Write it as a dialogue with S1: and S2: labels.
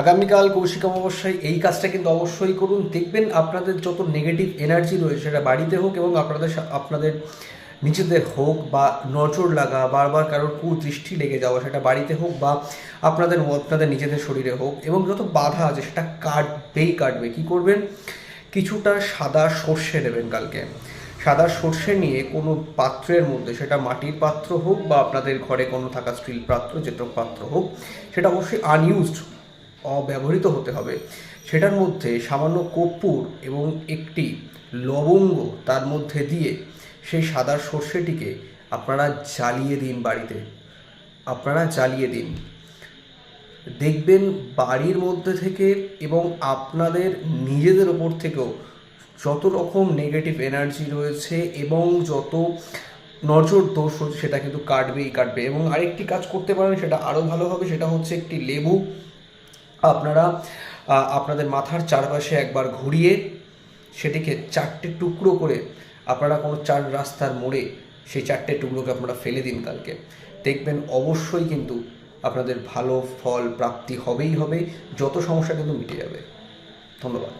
S1: আগামীকাল কৌশিক অমাবস্যায় এই কাজটা কিন্তু অবশ্যই করুন। দেখবেন আপনাদের যত নেগেটিভ এনার্জি রয়েছে, সেটা বাড়িতে হোক এবং আপনাদের আপনাদের নিজেদের হোক বা নজর লাগা, বারবার কারোর কুদৃষ্টি লেগে যাওয়া, সেটা বাড়িতে হোক বা আপনাদের আপনাদের নিজেদের শরীরে হোক এবং যত বাধা আছে, সেটা কাটবেই কাটবে। কি করবেন? কিছুটা সাদা সর্ষে নেবেন কালকে। সাদা সর্ষে নিয়ে কোনো পাত্রের মধ্যে, সেটা মাটির পাত্র হোক বা আপনাদের ঘরে কোনো থাকা স্টিল পাত্র যেটা পাত্র হোক, সেটা অবশ্যই আনইউজড অব্যবহৃত হতে হবে। সেটার মধ্যে সামান্য কর্পূর এবং একটি লবঙ্গ তার মধ্যে দিয়ে সেই সাদা সর্ষেটিকে আপনারা জ্বালিয়ে দিন বাড়িতে। আপনারা জ্বালিয়ে দিন। দেখবেন বাড়ির মধ্যে থেকে এবং আপনাদের নিজেদের ওপর থেকেও যত রকম নেগেটিভ এনার্জি রয়েছে এবং যত নজর দোষ সেটা কিন্তু কাটবেই কাটবে এবং আরেকটি কাজ করতে পারেন, সেটা আরও ভালো হবে, সেটা হচ্ছে একটি লেবু। আপনারা আপনাদের মাথার চারপাশে একবার ঘুরিয়ে সেটিকে চারটে টুকরো করে আপনারা কোনো চার রাস্তার মোড়ে সেই চারটে টুকরোকে আপনারা ফেলে দিন কালকে। দেখবেন অবশ্যই কিন্তু আপনাদের ভালো ফল প্রাপ্তি হবেই হবে, যত সমস্যা কিন্তু মিটে যাবে। ধন্যবাদ।